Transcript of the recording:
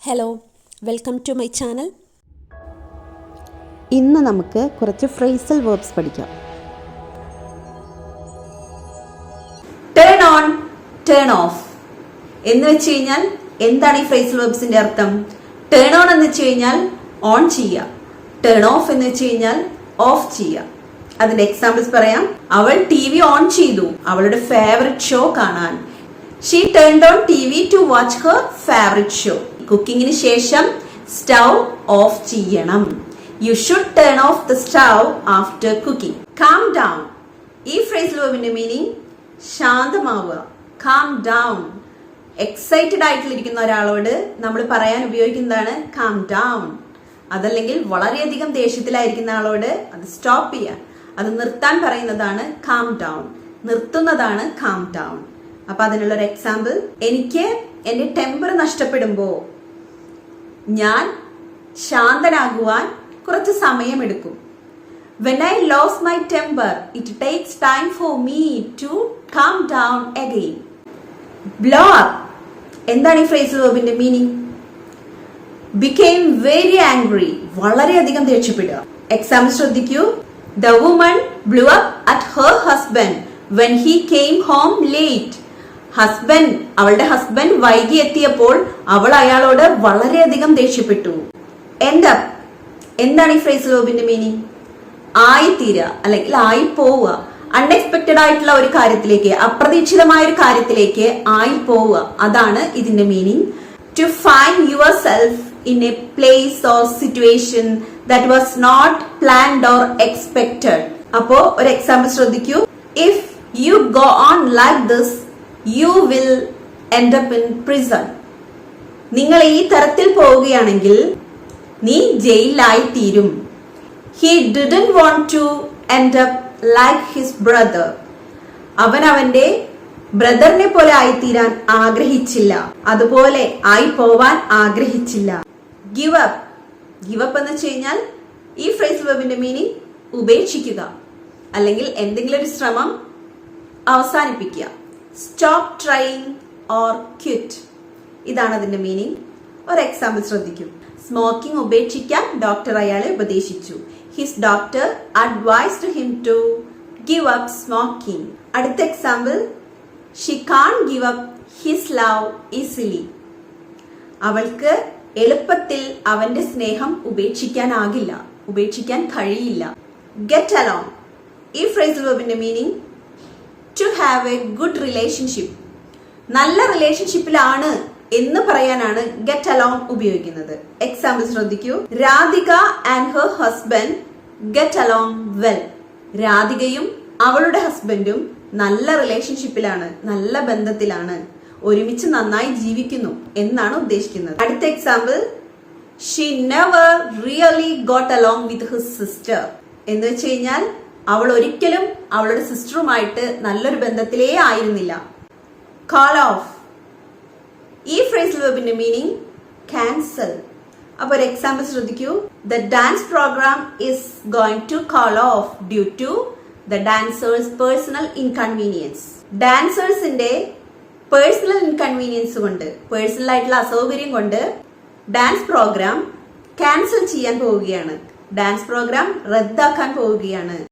Hello welcome to my channel ഇന്ന് നമുക്ക് കുറച്ച് ഫ്രേസൽ വേർബ്സ് പഠിക്കാം. ടേൺ ഓൺ ടേൺ ഓഫ് എന്ന് വെച്ച് കഴിഞ്ഞാൽ എന്താണ് ഈ ഫ്രേസൽ വേർബ്സിന്റെ അർത്ഥം? ടേൺ ഓൺ എന്ന് വെച്ച് കഴിഞ്ഞാൽ ഓൺ ചെയ്യുക. ടേൺ ഓഫ് എന്ന് വെച്ച് കഴിഞ്ഞാൽ ഓഫ് ചെയ്യുക. അതിന്റെ എക്സാമ്പിൾസ് പറയാം. അവൾ ടി വി ഓൺ ചെയ്തു. അവളുടെ ഫേവററ്റ് ഷോ കാണാൻ. She turn on T V to watch her favourite show കുക്കിങ്ങിന് ശേഷം സ്റ്റൗ ഓഫ് ചെയ്യണം. You should turn off the stove after cooking calm down ഈ ഫ്രേസ് ലോവിന്റെ മീനിങ് ശാന്തമാവുക. കാം ഡൗൺ എക്സൈറ്റഡ് ആയിട്ടിരിക്കുന്ന ഒരാളോട് നമ്മൾ പറയാൻ ഉപയോഗിക്കുന്നതാണ് കാം ഡൗൺ അതല്ലെങ്കിൽ വളരെയധികം ദേഷ്യത്തിലായിരിക്കുന്ന ആളോട് അത് സ്റ്റോപ്പ് ചെയ്യുക. അത് നിർത്താൻ പറയുന്നതാണ് കാം ഡൗൺ നിർത്തുന്നതാണ് കാം ഡൗൺ അപ്പൊ അതിനുള്ള ഒരു എക്സാമ്പിൾ എനിക്ക് എന്റെ ടെമ്പർ നഷ്ടപ്പെടുമ്പോൾ ഞാൻ ശാന്തനാകുവാൻ കുറച്ച് സമയമെടുക്കും. When I lose my temper, it takes time for me to calm down again. Blow. എന്താണ് ഈ ഫ്രേസ് വേർബിന്റെ മീനിങ് ബിക്കെയിം വെരി ആംഗ്രി വളരെയധികം ദേഷ്യപ്പെടുക. എക്സാമ്പിൾ ശ്രദ്ധിക്കൂ. The woman blew up at her husband when he came home late husband അവളുടെ husband വൈകി എത്തിയപ്പോൾ അവൾ അയാളോട് വളരെയധികം ദേഷ്യപ്പെട്ടു. എന്താ? എന്താണ് ഈ ഫ്രേസ് ലോബിന്റെ മീനിങ് ആയിത്തീരുക അല്ലെങ്കിൽ ആയി പോവുക അൺഎക്സ്പെക്റ്റഡ് ആയിട്ടുള്ള ഒരു കാര്യത്തിലേക്ക് അപ്രതീക്ഷിതമായ ഒരു കാര്യത്തിലേക്ക് ആയി പോവുക അതാണ് ഇതിന്റെ meaning to find yourself in a place or situation that was not planned or expected അപ്പോ ഒരു എക്സാമ്പിൾ ശ്രദ്ധിക്കൂ. If you go on like this you will end up in prison നിങ്ങൾ ഈ തരത്തിൽ പോവുകയാണെങ്കിൽ നീ ജയിലായി തീരും he didn't want to end up like his brother അവൻ അവന്റെ ബ്രദറിനെ പോലെ ആയിത്തീരാൻ ആഗ്രഹിച്ചില്ല. അതുപോലെ ആയി പോവാൻ ആഗ്രഹിച്ചില്ല. ഗിവ് അപ്പ് ഗിവ് അപ്പ് എന്ന് വെച്ച് കഴിഞ്ഞാൽ ഈ ഫ്രേസ് വെബിന്റെ മീനിങ് ഉപേക്ഷിക്കുക. അല്ലെങ്കിൽ എന്തെങ്കിലും ഒരു ശ്രമം അവസാനിപ്പിക്കുക. സ്റ്റോപ്പ് ട്രൈങ് ഓർ ക്വിറ്റ് ഇതാണ് അതിന്റെ മീനിങ് ഒരു എക്സാമ്പിൾ ശ്രദ്ധിക്കും. സ്മോക്കിംഗ് ഉപേക്ഷിക്കാൻ ഡോക്ടർ അയാളെ ഉപദേശിച്ചു. His doctor advised him to give up smoking അടുത്ത example she can't give up his love easily അവൾക്ക് എളുപ്പത്തിൽ അവന്റെ സ്നേഹം ഉപേക്ഷിക്കാനാകില്ല. ഉപേക്ഷിക്കാൻ കഴിയില്ല. ഗെറ്റ് അലോങ് ഈ phrase വെബിന്റെ meaning to have a good relationship നല്ല റിലേഷൻഷിപ്പിലാണ് എന്ന് പറയാനാണ് ഗെറ്റ് അലോങ് ഉപയോഗിക്കുന്നത്. എക്സാമ്പിൾ ശ്രദ്ധിക്കൂ. Radhika and her husband get along well രാധികയും അവളുടെ ഹസ്ബൻഡും നല്ല റിലേഷൻഷിപ്പിലാണ് നല്ല ബന്ധത്തിലാണ് ഒരുമിച്ച് നന്നായി ജീവിക്കുന്നു എന്നാണ് ഉദ്ദേശിക്കുന്നത്. അടുത്ത example she never really got along with his sister എന്ന് വെച്ച് കഴിഞ്ഞാൽ അവൾ ഒരിക്കലും അവളുടെ സിസ്റ്ററുമായിട്ട് നല്ലൊരു ബന്ധത്തിലേ ആയിരുന്നില്ല. കാൾ ഓഫ് ഈ ഫ്രേസ് വെബിന്റെ മീനിങ് ക്യാൻസൽ അപ്പൊ ഒരു എക്സാമ്പിൾ ശ്രദ്ധിക്കൂ. The dance programme is going to call off due to the dancers personal inconvenience ഡാൻസേഴ്സിന്റെ personal inconvenience കൊണ്ട് പേഴ്സണൽ ആയിട്ടുള്ള അസൗകര്യം കൊണ്ട് ഡാൻസ് പ്രോഗ്രാം ക്യാൻസൽ ചെയ്യാൻ പോവുകയാണ്. ഡാൻസ് പ്രോഗ്രാം റദ്ദാക്കാൻ പോവുകയാണ്.